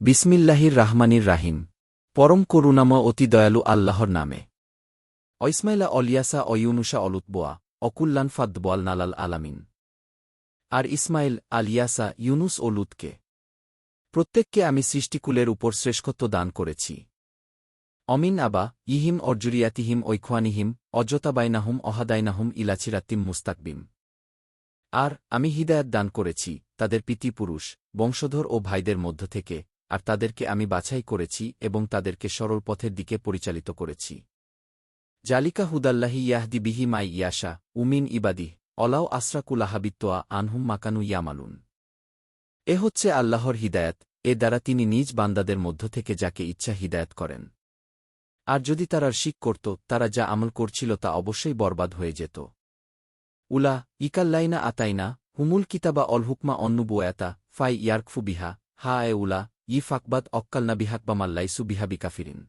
বিসমিল্লাহির রাহমানির রাহিম। পরম করুণাময় অতি দয়ালু আল্লাহর নামে। অইসমাইলা অলিয়াসা অয়ুনুসা অলুতবোয়া, অকুল্লান ফাদ্দবোয়াল নালাল আলামিন। আর ইসমাইল আলিয়াসা ইউনুস ও লুতকে। প্রত্যেককে আমি সৃষ্টিকুলের উপর শ্রেষ্ঠত্ব দান করেছি। অমিন আবা, ইহিম অর্জুরিয়াতিহিম ঐখওয়ানিহিম অজ্জতাবাইনাহুম অহাদাইনাহুম ইলাচিরাত্তিম মুস্তাকবিম। আর আমি হিদায়াত দান করেছি তাদের পিতৃপুরুষ, বংশধর ও ভাইদের মধ্য থেকে আর তাদেরকে আমি বাছাই করেছি এবং তাদেরকে সরল পথের দিকে পরিচালিত করেছি। জালিকা হুদাল্লাহি ইয়াহদি বিহি মাই ইয়াশা, উমিন ইবাদি, অলাও আসরাকুলাহাবিত্তোয়া আনহুম মাকানু ইয়ামালুন। এ হচ্ছে আল্লাহর হিদায়াত, এ দ্বারা তিনি নিজ বান্দাদের মধ্য থেকে যাকে ইচ্ছা হিদায়াত করেন। আর যদি তারা শিক করত, তারা যা আমল করছিল তা অবশ্যই বরবাদ হয়ে যেত। উলা, ইকাল্লাইনা আতাইনা, হুমুল কিতাবা অল হুকমা ফাই ইয়ার্কফু বিহা, হা এ উলা ই ফাকবাদ অক্কালনা বিহাকবামাল্লাইসু বিহাবি কাফিরিন।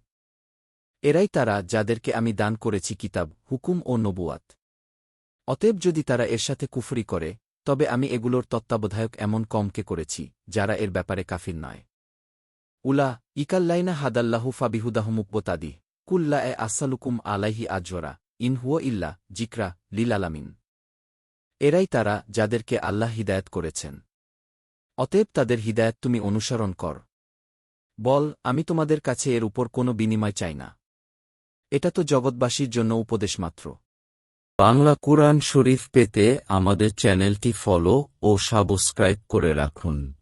এরাই তারা যাদেরকে আমি দান করেছি কিতাব, হুকুম ও নবুয়াত। অতএব যদি তারা এর সাথে কুফরি করে, তবে আমি এগুলোর তত্ত্বাবধায়ক এমন কমকে করেছি, যারা এর ব্যাপারে কাফির নয়। উলা, ইকাল্লাইনা হাদাল্লাহু ফাবিহুদাহমুকবোতাদি কুল্লা এ আসালুকুম আলাইহি আজরা ইন হুয়া ইল্লা জিকরা লিল আলামিন। এরাই তারা যাদেরকে আল্লাহ হিদায়ত করেছেন। অতএব তাদের হিদায়ত তুমি অনুসরণ কর। বল, আমি তোমাদের কাছে এর উপর কোনো বিনিময় চাই না। এটা তো জগৎবাসীর জন্য উপদেশ মাত্র। বাংলা কুরআন শরীফ পেতে আমাদের চ্যানেলটি ফলো ও সাবস্ক্রাইব করে রাখুন।